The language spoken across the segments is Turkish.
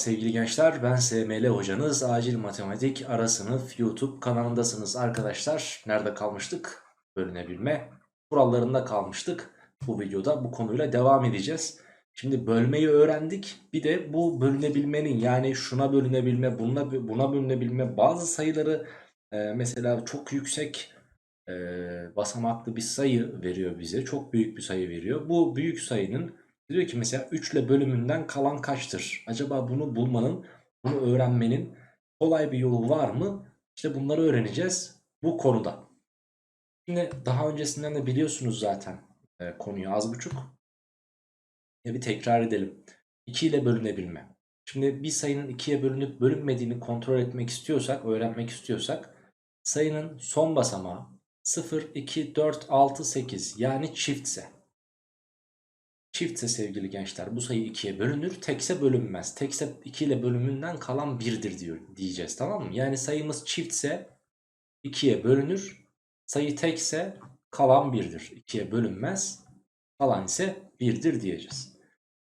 sevgili gençler. Ben SML hocanız. Acil Matematik Ara Sınıf YouTube kanalındasınız arkadaşlar. Nerede kalmıştık? Bölünebilme kurallarında kalmıştık. Bu videoda bu konuyla devam edeceğiz. Şimdi bölmeyi öğrendik. Bir de bu bölünebilmenin yani şuna bölünebilme, buna, buna bölünebilme bazı sayıları e, mesela çok yüksek e, basamaklı bir sayı veriyor bize. Çok büyük bir sayı veriyor. Bu büyük sayının diyor ki mesela 3 ile bölümünden kalan kaçtır? Acaba bunu bulmanın, bunu öğrenmenin kolay bir yolu var mı? İşte bunları öğreneceğiz bu konuda. Şimdi daha öncesinden de biliyorsunuz zaten e, konuyu az buçuk. Ya bir tekrar edelim. 2 ile bölünebilme. Şimdi bir sayının 2'ye bölünüp bölünmediğini kontrol etmek istiyorsak, öğrenmek istiyorsak sayının son basamağı 0, 2, 4, 6, 8 yani çiftse. Çiftse sevgili gençler bu sayı 2'ye bölünür. Tekse bölünmez. Tekse 2 ile bölümünden kalan 1'dir diyor, diyeceğiz tamam mı? Yani sayımız çiftse 2'ye bölünür. Sayı tekse kalan 1'dir. 2'ye bölünmez. Kalan ise 1'dir diyeceğiz.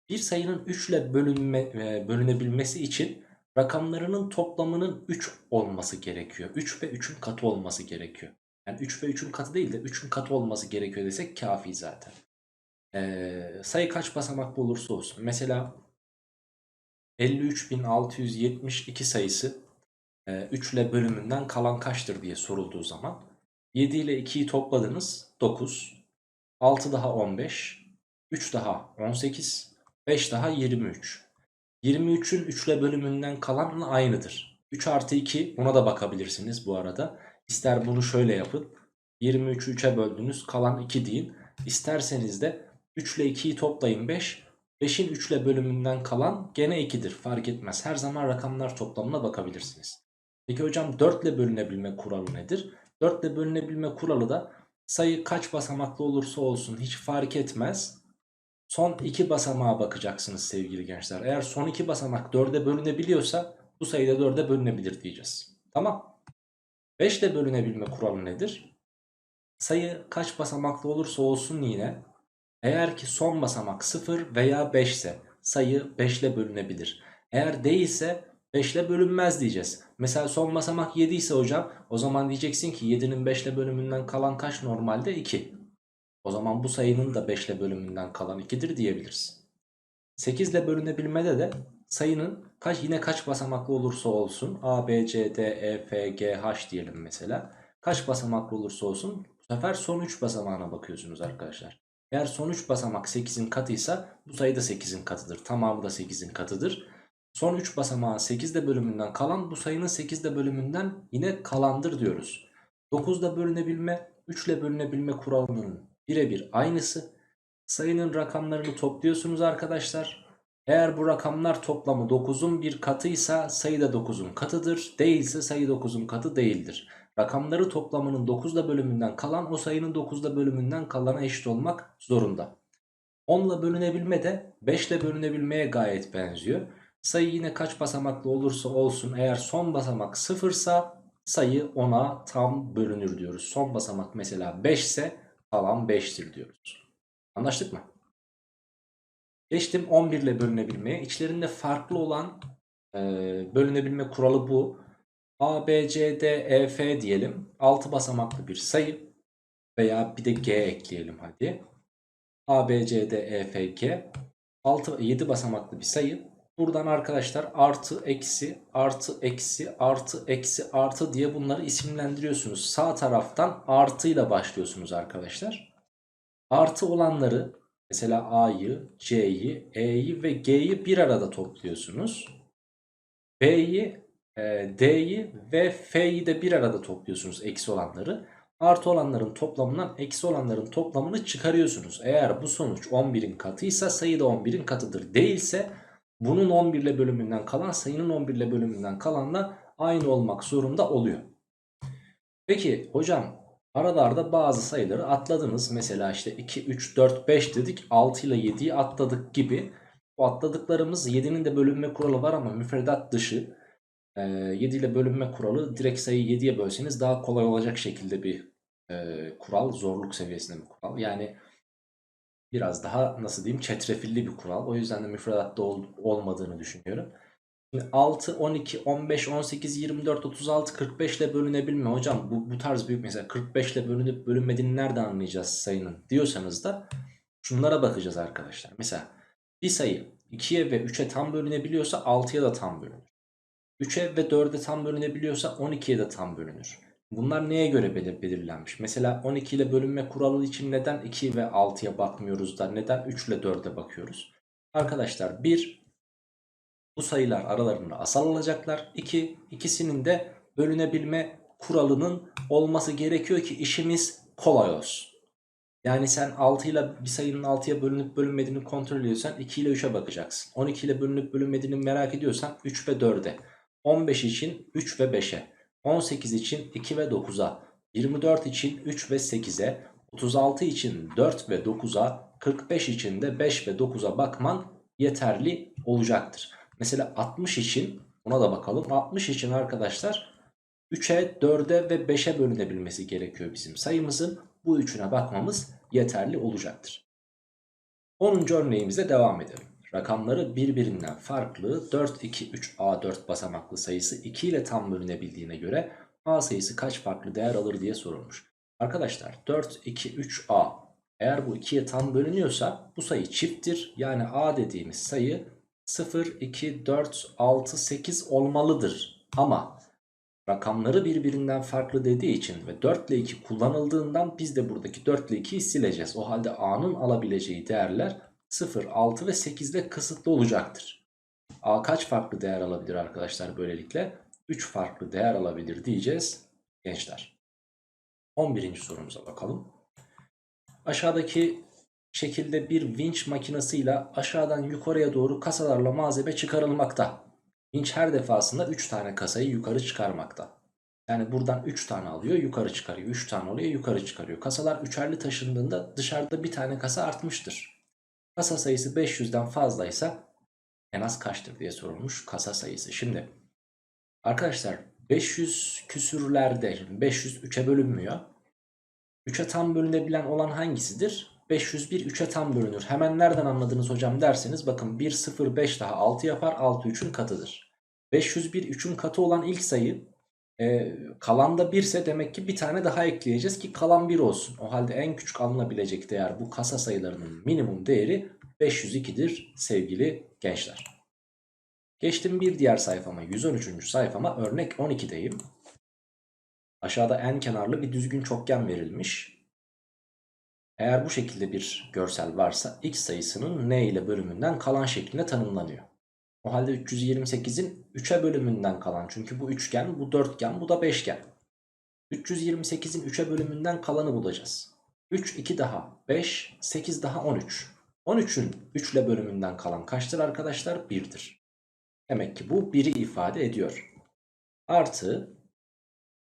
Bir sayının 3 ile bölünme, e, bölünebilmesi için rakamlarının toplamının 3 olması gerekiyor. 3 ve 3'ün katı olması gerekiyor. Yani 3 ve 3'ün katı değil de 3'ün katı olması gerekiyor desek kafi zaten. Ee, sayı kaç basamaklı olursa olsun. Mesela 53.672 sayısı e, 3 ile bölümünden kalan kaçtır diye sorulduğu zaman 7 ile 2'yi topladınız 9 6 daha 15 3 daha 18 5 daha 23 23'ün 3 ile bölümünden kalanla aynıdır. 3 artı 2 buna da bakabilirsiniz bu arada. İster bunu şöyle yapın 23'ü 3'e böldünüz kalan 2 deyin. İsterseniz de 3 ile 2'yi toplayın 5. 5'in 3 ile bölümünden kalan gene 2'dir. Fark etmez. Her zaman rakamlar toplamına bakabilirsiniz. Peki hocam 4 ile bölünebilme kuralı nedir? 4 ile bölünebilme kuralı da sayı kaç basamaklı olursa olsun hiç fark etmez. Son 2 basamağa bakacaksınız sevgili gençler. Eğer son 2 basamak 4'e bölünebiliyorsa bu sayıda 4'e bölünebilir diyeceğiz. Tamam. 5 ile bölünebilme kuralı nedir? Sayı kaç basamaklı olursa olsun yine eğer ki son basamak 0 veya 5 ise sayı 5 ile bölünebilir. Eğer değilse 5 ile bölünmez diyeceğiz. Mesela son basamak 7 ise hocam o zaman diyeceksin ki 7'nin 5 ile bölümünden kalan kaç normalde 2. O zaman bu sayının da 5 ile bölümünden kalan 2'dir diyebiliriz. 8 ile bölünebilmede de sayının kaç yine kaç basamaklı olursa olsun A, B, C, D, E, F, G, H diyelim mesela. Kaç basamaklı olursa olsun bu sefer son 3 basamağına bakıyorsunuz arkadaşlar. Eğer son 3 basamak 8'in katıysa bu sayı da 8'in katıdır. Tamamı da 8'in katıdır. Son 3 basamağın 8'de bölümünden kalan bu sayının 8'de bölümünden yine kalandır diyoruz. 9'da bölünebilme 3 ile bölünebilme kuralının birebir aynısı. Sayının rakamlarını topluyorsunuz arkadaşlar. Eğer bu rakamlar toplamı 9'un bir katıysa sayı da 9'un katıdır. Değilse sayı 9'un katı değildir. Rakamları toplamının 9'da bölümünden kalan o sayının 9'da bölümünden kalana eşit olmak zorunda. 10 ile bölünebilme de 5 ile bölünebilmeye gayet benziyor. Sayı yine kaç basamaklı olursa olsun eğer son basamak 0 ise sayı 10'a tam bölünür diyoruz. Son basamak mesela 5 ise kalan 5'tir diyoruz. Anlaştık mı? Geçtim 11 ile bölünebilmeye. İçlerinde farklı olan e, bölünebilme kuralı bu. A, B, C, D, E, F diyelim. 6 basamaklı bir sayı. Veya bir de G ekleyelim hadi. A, B, C, D, E, F, G. 6, 7 basamaklı bir sayı. Buradan arkadaşlar artı, eksi, artı, eksi, artı, eksi, artı diye bunları isimlendiriyorsunuz. Sağ taraftan artıyla başlıyorsunuz arkadaşlar. Artı olanları mesela A'yı, C'yi, E'yi ve G'yi bir arada topluyorsunuz. B'yi D'yi ve F'yi de bir arada topluyorsunuz eksi olanları. Artı olanların toplamından eksi olanların toplamını çıkarıyorsunuz. Eğer bu sonuç 11'in katıysa sayı da 11'in katıdır. Değilse bunun 11 ile bölümünden kalan sayının 11 ile bölümünden kalanla aynı olmak zorunda oluyor. Peki hocam aralarda bazı sayıları atladınız. Mesela işte 2, 3, 4, 5 dedik 6 ile 7'yi atladık gibi. Bu atladıklarımız 7'nin de bölünme kuralı var ama müfredat dışı. 7 ile bölünme kuralı direkt sayıyı 7'ye bölseniz daha kolay olacak şekilde bir e, kural. Zorluk seviyesinde bir kural. Yani biraz daha nasıl diyeyim çetrefilli bir kural. O yüzden de müfredatta ol, olmadığını düşünüyorum. Şimdi 6, 12, 15, 18, 24, 36, 45 ile bölünebilme hocam bu, bu tarz büyük mesela 45 ile bölünüp bölünmediğini nereden anlayacağız sayının diyorsanız da şunlara bakacağız arkadaşlar. Mesela bir sayı 2'ye ve 3'e tam bölünebiliyorsa 6'ya da tam bölünür. 3'e ve 4'e tam bölünebiliyorsa 12'ye de tam bölünür. Bunlar neye göre belir belirlenmiş? Mesela 12 ile bölünme kuralı için neden 2 ve 6'ya bakmıyoruz da neden 3 ile 4'e bakıyoruz? Arkadaşlar 1 bu sayılar aralarında asal olacaklar. 2 ikisinin de bölünebilme kuralının olması gerekiyor ki işimiz kolay olsun. Yani sen 6 ile bir sayının 6'ya bölünüp bölünmediğini kontrol ediyorsan 2 ile 3'e bakacaksın. 12 ile bölünüp bölünmediğini merak ediyorsan 3 ve 4'e. 15 için 3 ve 5'e. 18 için 2 ve 9'a. 24 için 3 ve 8'e. 36 için 4 ve 9'a. 45 için de 5 ve 9'a bakman yeterli olacaktır. Mesela 60 için buna da bakalım. 60 için arkadaşlar 3'e, 4'e ve 5'e bölünebilmesi gerekiyor bizim sayımızın. Bu üçüne bakmamız yeterli olacaktır. 10. örneğimize devam edelim. Rakamları birbirinden farklı 4, 2, 3, A4 basamaklı sayısı 2 ile tam bölünebildiğine göre A sayısı kaç farklı değer alır diye sorulmuş. Arkadaşlar 4, 2, 3, A eğer bu 2'ye tam bölünüyorsa bu sayı çifttir. Yani A dediğimiz sayı 0, 2, 4, 6, 8 olmalıdır. Ama rakamları birbirinden farklı dediği için ve 4 ile 2 kullanıldığından biz de buradaki 4 ile 2'yi sileceğiz. O halde A'nın alabileceği değerler 0, 6 ve 8 ile kısıtlı olacaktır. A kaç farklı değer alabilir arkadaşlar böylelikle? 3 farklı değer alabilir diyeceğiz gençler. 11. sorumuza bakalım. Aşağıdaki şekilde bir vinç makinasıyla aşağıdan yukarıya doğru kasalarla malzeme çıkarılmakta. Vinç her defasında 3 tane kasayı yukarı çıkarmakta. Yani buradan 3 tane alıyor yukarı çıkarıyor. 3 tane alıyor yukarı çıkarıyor. Kasalar üçerli taşındığında dışarıda bir tane kasa artmıştır. Kasa sayısı 500'den fazlaysa en az kaçtır diye sorulmuş kasa sayısı. Şimdi arkadaşlar 500 küsürlerde 500 3'e bölünmüyor. 3'e tam bölünebilen olan hangisidir? 501 3'e tam bölünür. Hemen nereden anladınız hocam derseniz bakın 1 0 5 daha 6 yapar 6 3'ün katıdır. 501 3'ün katı olan ilk sayı e, kalan da 1 ise demek ki bir tane daha ekleyeceğiz ki kalan 1 olsun. O halde en küçük alınabilecek değer bu kasa sayılarının minimum değeri 502'dir sevgili gençler. Geçtim bir diğer sayfama 113. sayfama örnek 12'deyim. Aşağıda en kenarlı bir düzgün çokgen verilmiş. Eğer bu şekilde bir görsel varsa x sayısının n ile bölümünden kalan şeklinde tanımlanıyor. O halde 328'in 3'e bölümünden kalan çünkü bu üçgen, bu dörtgen, bu da beşgen. 328'in 3'e bölümünden kalanı bulacağız. 3, 2 daha 5, 8 daha 13. 13'ün 3 ile bölümünden kalan kaçtır arkadaşlar? 1'dir. Demek ki bu 1'i ifade ediyor. Artı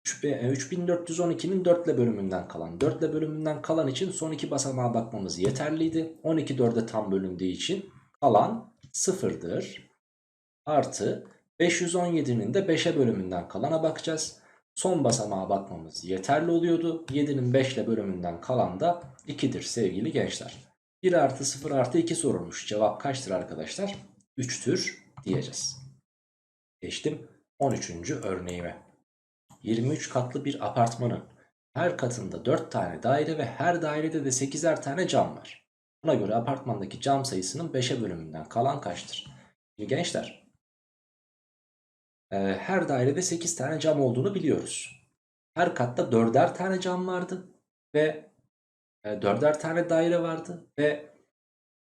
3412'nin 4 ile bölümünden kalan. 4 ile bölümünden kalan için son iki basamağa bakmamız yeterliydi. 12 4'e tam bölündüğü için kalan 0'dır. Artı 517'nin de 5'e bölümünden kalana bakacağız. Son basamağa bakmamız yeterli oluyordu. 7'nin 5 ile bölümünden kalan da 2'dir sevgili gençler. 1 artı 0 artı 2 sorulmuş. Cevap kaçtır arkadaşlar? 3'tür diyeceğiz. Geçtim 13. örneğime. 23 katlı bir apartmanın her katında 4 tane daire ve her dairede de 8'er tane cam var. Buna göre apartmandaki cam sayısının 5'e bölümünden kalan kaçtır? Şimdi gençler her dairede 8 tane cam olduğunu biliyoruz. Her katta 4'er tane cam vardı ve e, 4'er tane daire vardı ve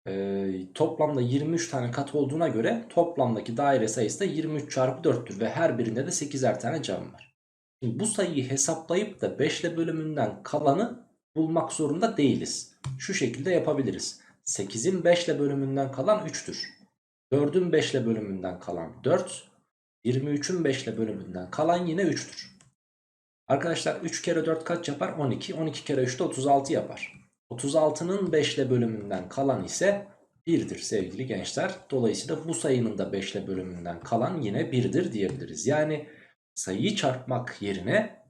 e, toplamda 23 tane kat olduğuna göre toplamdaki daire sayısı da 23 çarpı 4'tür ve her birinde de 8'er tane cam var. Şimdi bu sayıyı hesaplayıp da 5 ile bölümünden kalanı bulmak zorunda değiliz. Şu şekilde yapabiliriz. 8'in 5 ile bölümünden kalan 3'tür. 4'ün 5 ile bölümünden kalan 4. 23'ün 5 ile bölümünden kalan yine 3'tür. Arkadaşlar 3 kere 4 kaç yapar? 12. 12 kere 3 de 36 yapar. 36'nın 5 ile bölümünden kalan ise 1'dir sevgili gençler. Dolayısıyla bu sayının da 5 ile bölümünden kalan yine 1'dir diyebiliriz. Yani sayıyı çarpmak yerine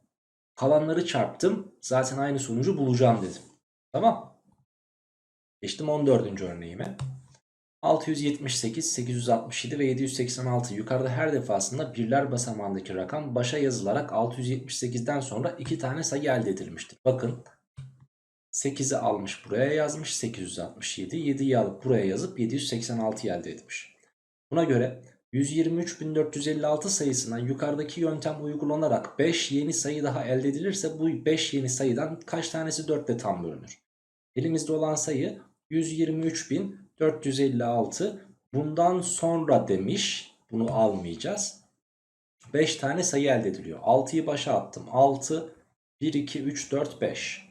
kalanları çarptım. Zaten aynı sonucu bulacağım dedim. Tamam. Geçtim 14. örneğime. 678, 867 ve 786 yukarıda her defasında birler basamağındaki rakam başa yazılarak 678'den sonra iki tane sayı elde edilmiştir. Bakın 8'i almış buraya yazmış 867, 7'yi alıp buraya yazıp 786 elde etmiş. Buna göre 123.456 sayısına yukarıdaki yöntem uygulanarak 5 yeni sayı daha elde edilirse bu 5 yeni sayıdan kaç tanesi 4 ile tam bölünür? Elimizde olan sayı 123.456 bundan sonra demiş bunu almayacağız. 5 tane sayı elde ediliyor. 6'yı başa attım. 6, 1, 2, 3, 4, 5.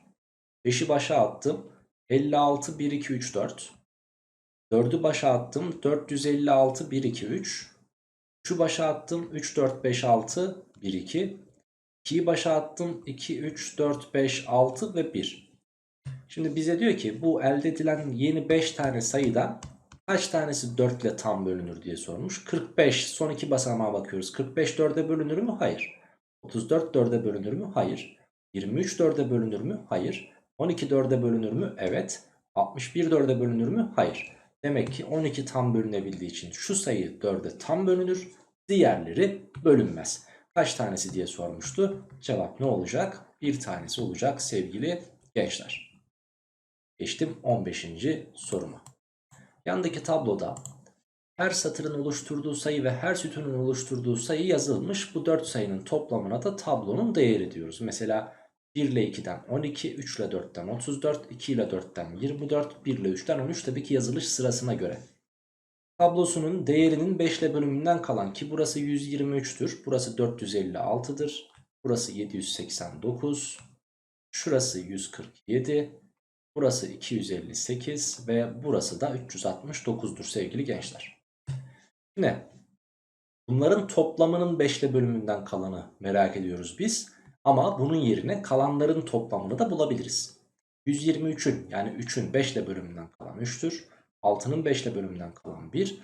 5'i başa attım. 56, 1, 2, 3, 4. 4'ü başa attım. 456, 1, 2, 3. 3'ü başa attım. 3, 4, 5, 6, 1, 2. 2'yi başa attım. 2, 3, 4, 5, 6 ve 1. Şimdi bize diyor ki bu elde edilen yeni 5 tane sayıdan kaç tanesi 4 ile tam bölünür diye sormuş. 45 son iki basamağa bakıyoruz. 45 4'e bölünür mü? Hayır. 34 4'e bölünür mü? Hayır. 23 4'e bölünür mü? Hayır. 12 4'e bölünür mü? Evet. 61 4'e bölünür mü? Hayır. Demek ki 12 tam bölünebildiği için şu sayı 4'e tam bölünür. Diğerleri bölünmez. Kaç tanesi diye sormuştu. Cevap ne olacak? Bir tanesi olacak sevgili gençler. Geçtim 15. soruma. Yandaki tabloda her satırın oluşturduğu sayı ve her sütunun oluşturduğu sayı yazılmış. Bu 4 sayının toplamına da tablonun değeri diyoruz. Mesela 1 ile 2'den 12, 3 ile 4'ten 34, 2 ile 4'ten 24, 1 ile 3'ten 13 tabii ki yazılış sırasına göre. Tablosunun değerinin 5 ile bölümünden kalan ki burası 123'tür. Burası 456'dır. Burası 789. Şurası 147. Burası 258 ve burası da 369'dur sevgili gençler. Yine bunların toplamının 5 ile bölümünden kalanı merak ediyoruz biz. Ama bunun yerine kalanların toplamını da bulabiliriz. 123'ün yani 3'ün 5 ile bölümünden kalan 3'tür. 6'nın 5 ile bölümünden kalan 1.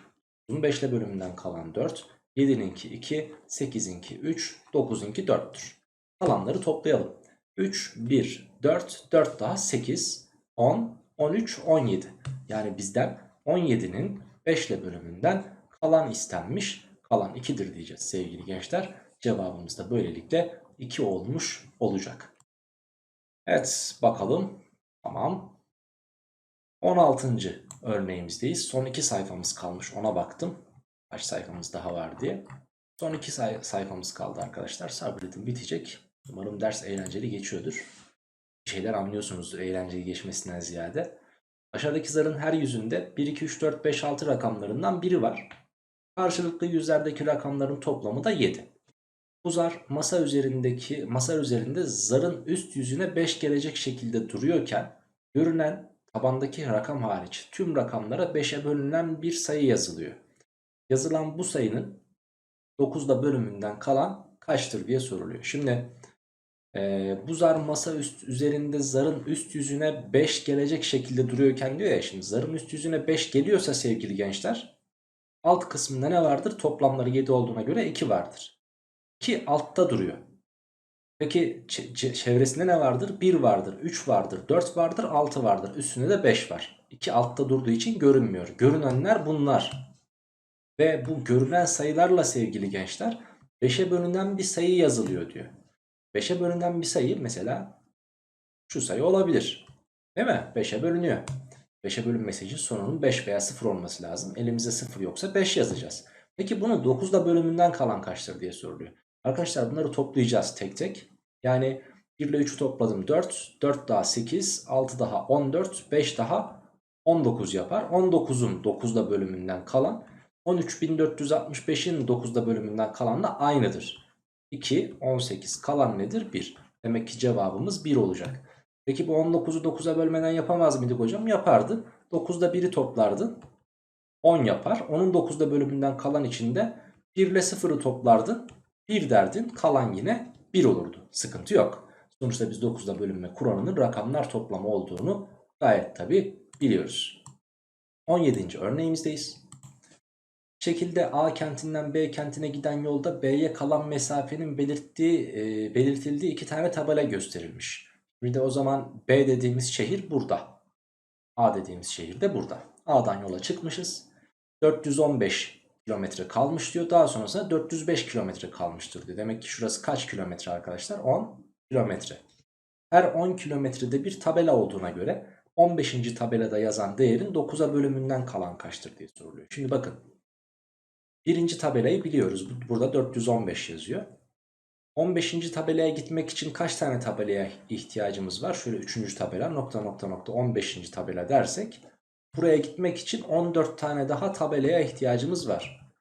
9'un 5 ile bölümünden kalan 4. 7'ninki 2. 8'inki 3. 9'unki 4'tür. Kalanları toplayalım. 3, 1, 4, 4 daha 8, 10, 13, 17. Yani bizden 17'nin 5 ile bölümünden kalan istenmiş. Kalan 2'dir diyeceğiz sevgili gençler. Cevabımız da böylelikle 2 olmuş olacak. Evet bakalım. Tamam. 16. örneğimizdeyiz. Son 2 sayfamız kalmış ona baktım. Kaç sayfamız daha var diye. Son 2 say sayfamız kaldı arkadaşlar. Sabredin bitecek. Umarım ders eğlenceli geçiyordur. Şeyler anlıyorsunuzdur eğlenceli geçmesinden ziyade. Aşağıdaki zarın her yüzünde 1, 2, 3, 4, 5, 6 rakamlarından biri var. Karşılıklı yüzlerdeki rakamların toplamı da 7. Bu zar masa üzerindeki masa üzerinde zarın üst yüzüne 5 gelecek şekilde duruyorken görünen tabandaki rakam hariç tüm rakamlara 5'e bölünen bir sayı yazılıyor. Yazılan bu sayının 9'da bölümünden kalan kaçtır diye soruluyor. Şimdi e, bu zar masa üst üzerinde zarın üst yüzüne 5 gelecek şekilde duruyorken diyor ya şimdi zarın üst yüzüne 5 geliyorsa sevgili gençler alt kısmında ne vardır? Toplamları 7 olduğuna göre 2 vardır. 2 altta duruyor. Peki çevresinde ne vardır? 1 vardır, 3 vardır, 4 vardır, 6 vardır. Üstünde de 5 var. 2 altta durduğu için görünmüyor. Görünenler bunlar. Ve bu görünen sayılarla sevgili gençler 5'e bölünen bir sayı yazılıyor diyor. 5'e bölünen bir sayı mesela şu sayı olabilir. Değil mi? 5'e bölünüyor. 5'e bölünmesi için sonunun 5 veya 0 olması lazım. Elimizde 0 yoksa 5 yazacağız. Peki bunu 9'da bölümünden kalan kaçtır diye soruluyor. Arkadaşlar bunları toplayacağız tek tek. Yani 1 ile 3'ü topladım 4. 4 daha 8. 6 daha 14. 5 daha 19 yapar. 19'un 9'da bölümünden kalan 13.465'in 9'da bölümünden kalan da aynıdır. 2, 18 kalan nedir? 1. Demek ki cevabımız 1 olacak. Peki bu 19'u 9'a bölmeden yapamaz mıydık hocam? Yapardı. 9'da 1'i toplardın. 10 yapar. Onun 9'da bölümünden kalan içinde 1 ile 0'ı toplardın. 1 derdin kalan yine 1 olurdu. Sıkıntı yok. Sonuçta biz 9'da bölünme kuranının rakamlar toplamı olduğunu gayet tabi biliyoruz. 17. örneğimizdeyiz. Şekilde A kentinden B kentine giden yolda B'ye kalan mesafenin belirttiği, e, belirtildiği iki tane tabela gösterilmiş. Bir de o zaman B dediğimiz şehir burada. A dediğimiz şehir de burada. A'dan yola çıkmışız. 415 kilometre kalmış diyor. Daha sonrasında 405 kilometre kalmıştır diyor. Demek ki şurası kaç kilometre arkadaşlar? 10 kilometre. Her 10 kilometrede bir tabela olduğuna göre 15. tabelada yazan değerin 9'a bölümünden kalan kaçtır diye soruluyor. Şimdi bakın. Birinci tabelayı biliyoruz. Burada 415 yazıyor. 15. tabelaya gitmek için kaç tane tabelaya ihtiyacımız var? Şöyle 3. tabela nokta nokta nokta 15. tabela dersek buraya gitmek için 14 tane daha tabelaya ihtiyacımız var.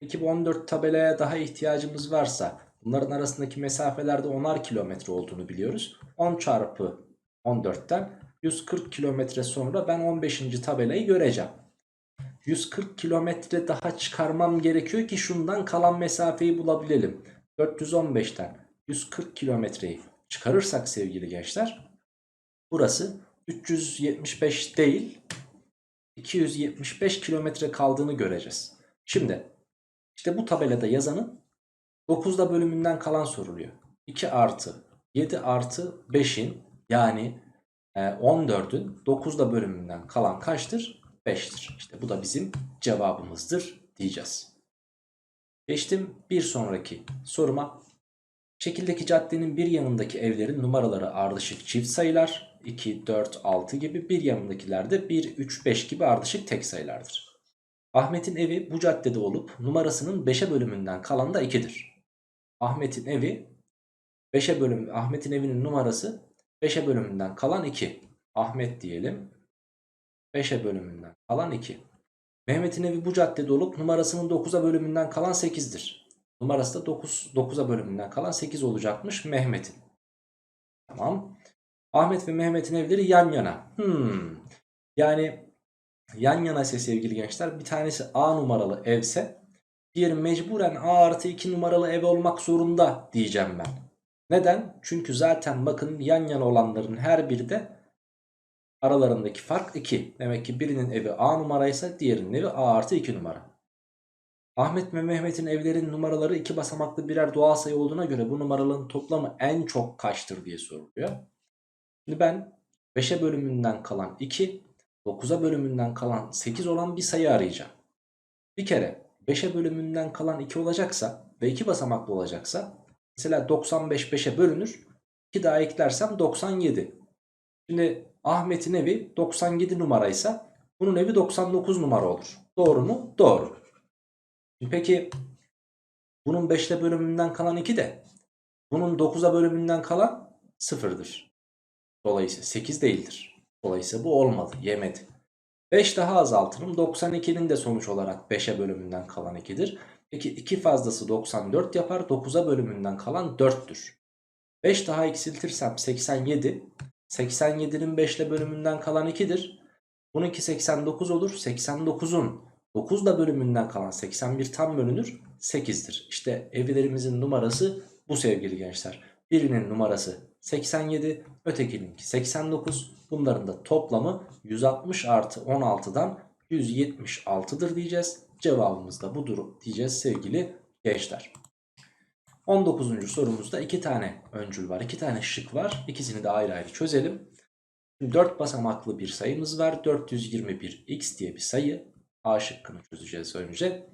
Peki bu 14 tabelaya daha ihtiyacımız varsa bunların arasındaki mesafelerde 10'ar kilometre olduğunu biliyoruz. 10 çarpı 14'ten 140 kilometre sonra ben 15. tabelayı göreceğim. 140 kilometre daha çıkarmam gerekiyor ki şundan kalan mesafeyi bulabilelim. 415'ten 140 kilometreyi çıkarırsak sevgili gençler burası 375 değil 275 kilometre kaldığını göreceğiz. Şimdi işte bu tabelada yazanın 9'da bölümünden kalan soruluyor. 2 artı 7 artı 5'in yani 14'ün 9'da bölümünden kalan kaçtır? 5'tir. İşte bu da bizim cevabımızdır diyeceğiz. Geçtim bir sonraki soruma. Şekildeki caddenin bir yanındaki evlerin numaraları ardışık çift sayılar. 2, 4, 6 gibi bir yanındakiler de 1, 3, 5 gibi ardışık tek sayılardır. Ahmet'in evi bu caddede olup numarasının 5'e bölümünden kalan da 2'dir. Ahmet'in evi 5'e bölüm Ahmet'in evinin numarası 5'e bölümünden kalan 2. Ahmet diyelim. 5'e bölümünden kalan 2. Mehmet'in evi bu caddede olup numarasının 9'a bölümünden kalan 8'dir. Numarası da 9, 9'a bölümünden kalan 8 olacakmış Mehmet'in. Tamam. Ahmet ve Mehmet'in evleri yan yana. Hmm. Yani yan yana ise sevgili gençler bir tanesi A numaralı evse diğeri mecburen A artı 2 numaralı ev olmak zorunda diyeceğim ben. Neden? Çünkü zaten bakın yan yana olanların her biri de aralarındaki fark 2. Demek ki birinin evi A numaraysa diğerinin evi A artı 2 numara. Ahmet ve Mehmet'in evlerin numaraları iki basamaklı birer doğal sayı olduğuna göre bu numaraların toplamı en çok kaçtır diye soruluyor. Şimdi ben 5'e bölümünden kalan 2, 9'a bölümünden kalan 8 olan bir sayı arayacağım. Bir kere 5'e bölümünden kalan 2 olacaksa ve 2 basamaklı olacaksa mesela 95 5'e bölünür. 2 daha eklersem 97. Şimdi Ahmet'in evi 97 numaraysa bunun evi 99 numara olur. Doğru mu? Doğru. Peki bunun 5'te bölümünden kalan 2 de bunun 9'a bölümünden kalan 0'dır. Dolayısıyla 8 değildir. Dolayısıyla bu olmadı. Yemedi. 5 daha azaltırım. 92'nin de sonuç olarak 5'e bölümünden kalan 2'dir. Peki 2 fazlası 94 yapar. 9'a bölümünden kalan 4'tür. 5 daha eksiltirsem 87. 87'nin 5 ile bölümünden kalan 2'dir. Bununki 89 olur. 89'un 9 da bölümünden kalan 81 tam bölünür 8'dir. İşte evlerimizin numarası bu sevgili gençler. Birinin numarası 87 ötekininki 89 bunların da toplamı 160 artı 16'dan 176'dır diyeceğiz. Cevabımız da budur diyeceğiz sevgili gençler. 19. sorumuzda 2 tane öncül var 2 tane şık var ikisini de ayrı ayrı çözelim. 4 basamaklı bir sayımız var 421x diye bir sayı A şıkkını çözeceğiz önce.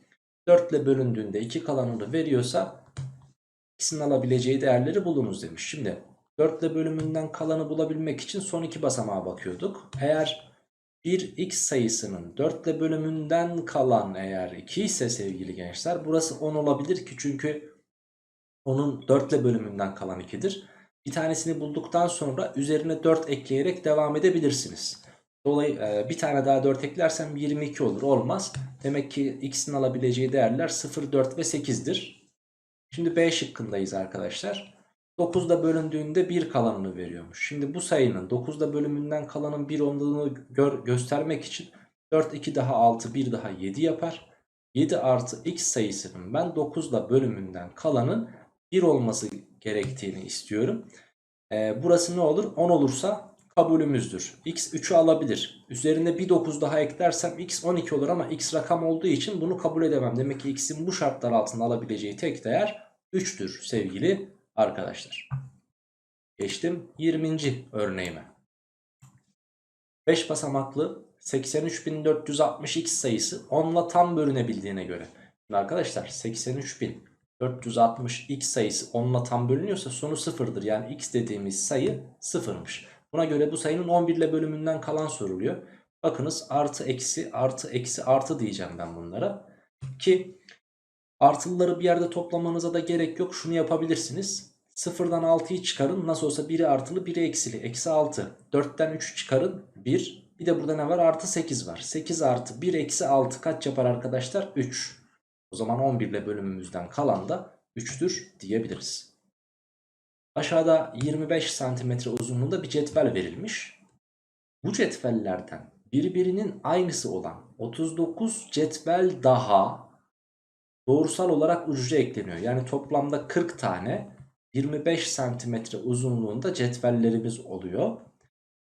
4 ile bölündüğünde 2 kalanını veriyorsa ikisinin alabileceği değerleri bulunuz demiş. Şimdi 4 ile bölümünden kalanı bulabilmek için son iki basamağa bakıyorduk. Eğer bir x sayısının 4 ile bölümünden kalan eğer 2 ise sevgili gençler burası 10 olabilir ki çünkü onun 4 ile bölümünden kalan 2'dir. Bir tanesini bulduktan sonra üzerine 4 ekleyerek devam edebilirsiniz. Dolayı bir tane daha 4 eklersem 22 olur. Olmaz. Demek ki x'in alabileceği değerler 0, 4 ve 8'dir. Şimdi B şıkkındayız arkadaşlar. 9'da bölündüğünde 1 kalanını veriyormuş. Şimdi bu sayının 9'da bölümünden kalanın 1 olduğunu gö göstermek için 4, 2 daha 6, 1 daha 7 yapar. 7 artı x sayısının ben 9'da bölümünden kalanın 1 olması gerektiğini istiyorum. Ee, burası ne olur? 10 olursa kabulümüzdür. X 3'ü alabilir. Üzerine bir 9 daha eklersem X 12 olur ama X rakam olduğu için bunu kabul edemem. Demek ki X'in bu şartlar altında alabileceği tek değer 3'tür sevgili arkadaşlar. Geçtim 20. örneğime. 5 basamaklı 83.460x sayısı 10 ile tam bölünebildiğine göre. Şimdi arkadaşlar 83.460x sayısı 10 ile tam bölünüyorsa sonu sıfırdır. Yani x dediğimiz sayı sıfırmış. Buna göre bu sayının 11 ile bölümünden kalan soruluyor. Bakınız artı eksi artı eksi artı diyeceğim ben bunlara. Ki artılıları bir yerde toplamanıza da gerek yok. Şunu yapabilirsiniz. Sıfırdan 6'yı çıkarın. Nasıl olsa biri artılı biri eksili. Eksi 6. 4'ten 3 çıkarın. 1. Bir de burada ne var? Artı 8 var. 8 artı 1 eksi 6 kaç yapar arkadaşlar? 3. O zaman 11 ile bölümümüzden kalan da 3'tür diyebiliriz. Aşağıda 25 santimetre uzunluğunda bir cetvel verilmiş. Bu cetvellerden birbirinin aynısı olan 39 cetvel daha doğrusal olarak ucuca ekleniyor. Yani toplamda 40 tane 25 santimetre uzunluğunda cetvellerimiz oluyor.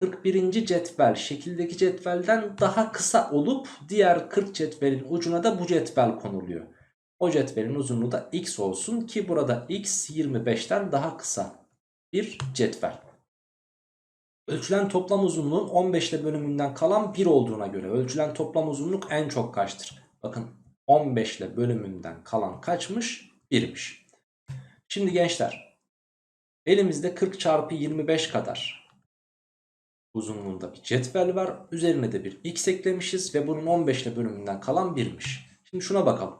41. cetvel şekildeki cetvelden daha kısa olup diğer 40 cetvelin ucuna da bu cetvel konuluyor. O cetvelin uzunluğu da x olsun ki burada x 25'ten daha kısa bir cetvel. Ölçülen toplam uzunluğun 15 ile bölümünden kalan 1 olduğuna göre ölçülen toplam uzunluk en çok kaçtır? Bakın 15 ile bölümünden kalan kaçmış? 1'miş. Şimdi gençler elimizde 40 çarpı 25 kadar uzunluğunda bir cetvel var. Üzerine de bir x eklemişiz ve bunun 15 ile bölümünden kalan 1'miş. Şimdi şuna bakalım.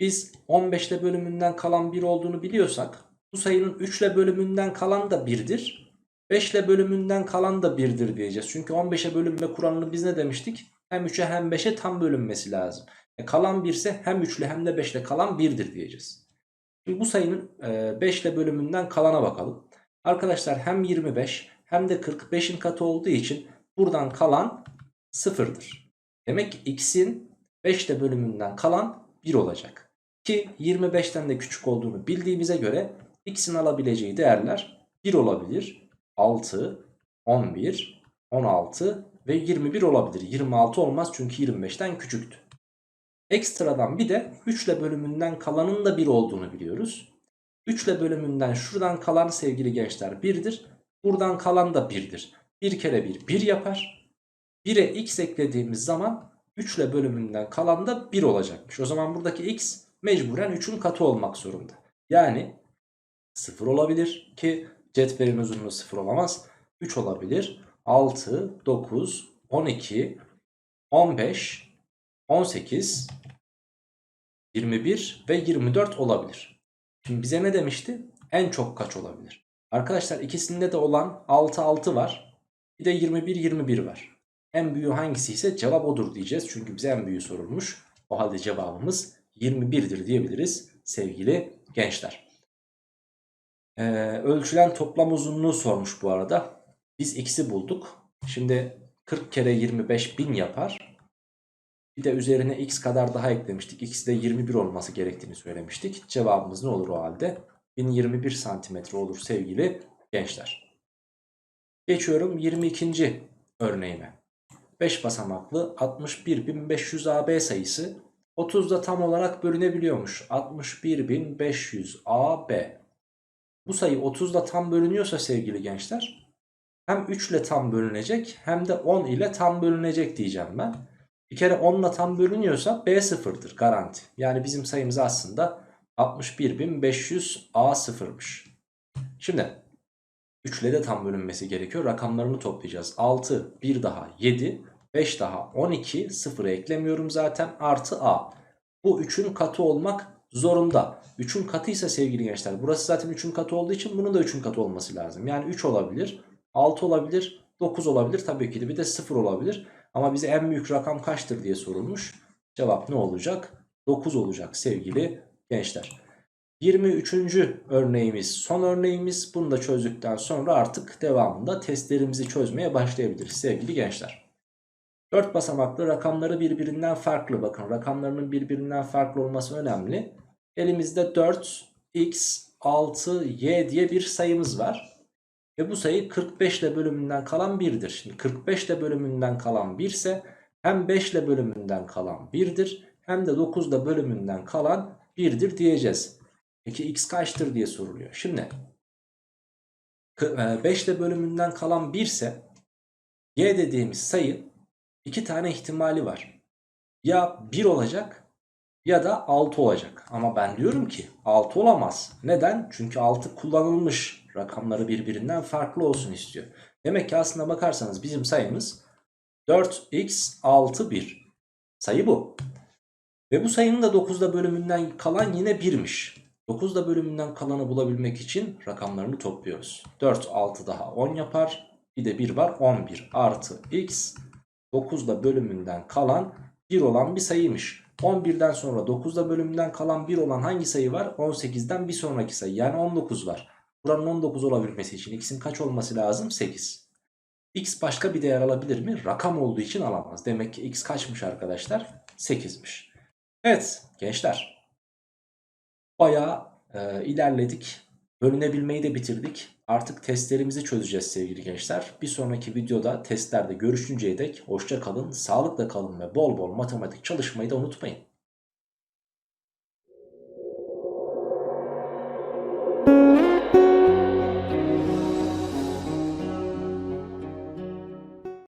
Biz 15 ile bölümünden kalan 1 olduğunu biliyorsak bu sayının 3 ile bölümünden kalan da 1'dir. 5 ile bölümünden kalan da 1'dir diyeceğiz. Çünkü 15'e bölünme kuralını biz ne demiştik? Hem 3'e hem 5'e tam bölünmesi lazım. E kalan 1 ise hem 3 ile hem de 5 ile kalan 1'dir diyeceğiz. Şimdi bu sayının 5 ile bölümünden kalana bakalım. Arkadaşlar hem 25 hem de 40 5'in katı olduğu için buradan kalan 0'dır. Demek ki x'in 5 ile bölümünden kalan 1 olacak. Ki 25'ten de küçük olduğunu bildiğimize göre x'in alabileceği değerler 1 olabilir. 6, 11, 16 ve 21 olabilir. 26 olmaz çünkü 25'ten küçüktü. Ekstradan bir de 3 ile bölümünden kalanın da 1 olduğunu biliyoruz. 3 ile bölümünden şuradan kalan sevgili gençler 1'dir. Buradan kalan da 1'dir. 1 kere 1 1 yapar. 1'e x eklediğimiz zaman 3 ile bölümünden kalan da 1 olacakmış. O zaman buradaki x mecburen 3'ün katı olmak zorunda. Yani 0 olabilir ki cetvelin uzunluğu 0 olamaz. 3 olabilir. 6, 9, 12, 15, 18, 21 ve 24 olabilir. Şimdi bize ne demişti? En çok kaç olabilir? Arkadaşlar ikisinde de olan 6 6 var. Bir de 21 21 var. En büyüğü hangisi ise cevap odur diyeceğiz. Çünkü bize en büyüğü sorulmuş. O halde cevabımız 21'dir diyebiliriz sevgili gençler. Ee, ölçülen toplam uzunluğu sormuş bu arada. Biz x'i bulduk. Şimdi 40 kere 25 bin yapar. Bir de üzerine x kadar daha eklemiştik. X de 21 olması gerektiğini söylemiştik. Cevabımız ne olur o halde? 1021 santimetre olur sevgili gençler. Geçiyorum 22. örneğime. 5 basamaklı 61500 AB sayısı 30'da tam olarak bölünebiliyormuş. 61500 AB. Bu sayı 30'da tam bölünüyorsa sevgili gençler hem 3 ile tam bölünecek hem de 10 ile tam bölünecek diyeceğim ben. Bir kere 10 ile tam bölünüyorsa B sıfırdır garanti. Yani bizim sayımız aslında 61500 A sıfırmış. Şimdi 3 ile de tam bölünmesi gerekiyor. Rakamlarını toplayacağız. 6, 1 daha 7, 5 daha 12, 0'ı eklemiyorum zaten artı A. Bu 3'ün katı olmak zorunda. 3'ün katıysa sevgili gençler burası zaten 3'ün katı olduğu için bunun da 3'ün katı olması lazım. Yani 3 olabilir, 6 olabilir, 9 olabilir tabii ki de bir de 0 olabilir. Ama bize en büyük rakam kaçtır diye sorulmuş. Cevap ne olacak? 9 olacak sevgili gençler. 23. örneğimiz son örneğimiz. Bunu da çözdükten sonra artık devamında testlerimizi çözmeye başlayabiliriz sevgili gençler. 4 basamaklı rakamları birbirinden farklı bakın rakamlarının birbirinden farklı olması önemli. Elimizde 4, x, 6, y diye bir sayımız var. Ve bu sayı 45 ile bölümünden kalan 1'dir. Şimdi 45 ile bölümünden kalan 1 ise hem 5 ile bölümünden kalan 1'dir hem de 9 ile bölümünden kalan 1'dir diyeceğiz. Peki x kaçtır diye soruluyor. Şimdi 5 ile bölümünden kalan 1 ise y dediğimiz sayı iki tane ihtimali var. Ya 1 olacak ya da 6 olacak. Ama ben diyorum ki 6 olamaz. Neden? Çünkü 6 kullanılmış. Rakamları birbirinden farklı olsun istiyor. Demek ki aslında bakarsanız bizim sayımız 4x 6 1. Sayı bu. Ve bu sayının da 9'da bölümünden kalan yine 1'miş. 9'da bölümünden kalanı bulabilmek için rakamlarını topluyoruz. 4 6 daha 10 yapar. Bir de 1 var 11 artı x 9'da bölümünden kalan 1 olan bir sayıymış. 11'den sonra 9'da bölümünden kalan 1 olan hangi sayı var? 18'den bir sonraki sayı yani 19 var. Buranın 19 olabilmesi için x'in kaç olması lazım? 8. x başka bir değer alabilir mi? Rakam olduğu için alamaz. Demek ki x kaçmış arkadaşlar? 8'miş. Evet gençler. Bayağı e, ilerledik. Bölünebilmeyi de bitirdik. Artık testlerimizi çözeceğiz sevgili gençler. Bir sonraki videoda testlerde görüşünceye dek hoşça kalın, sağlıkla kalın ve bol bol matematik çalışmayı da unutmayın.